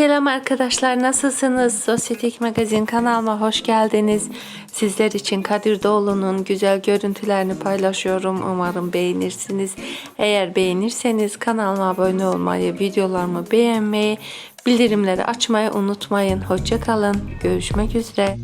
Selam arkadaşlar nasılsınız? Sosyetik Magazin kanalıma hoş geldiniz. Sizler için Kadir Doğulu'nun güzel görüntülerini paylaşıyorum. Umarım beğenirsiniz. Eğer beğenirseniz kanalıma abone olmayı, videolarımı beğenmeyi, bildirimleri açmayı unutmayın. Hoşçakalın. Görüşmek üzere.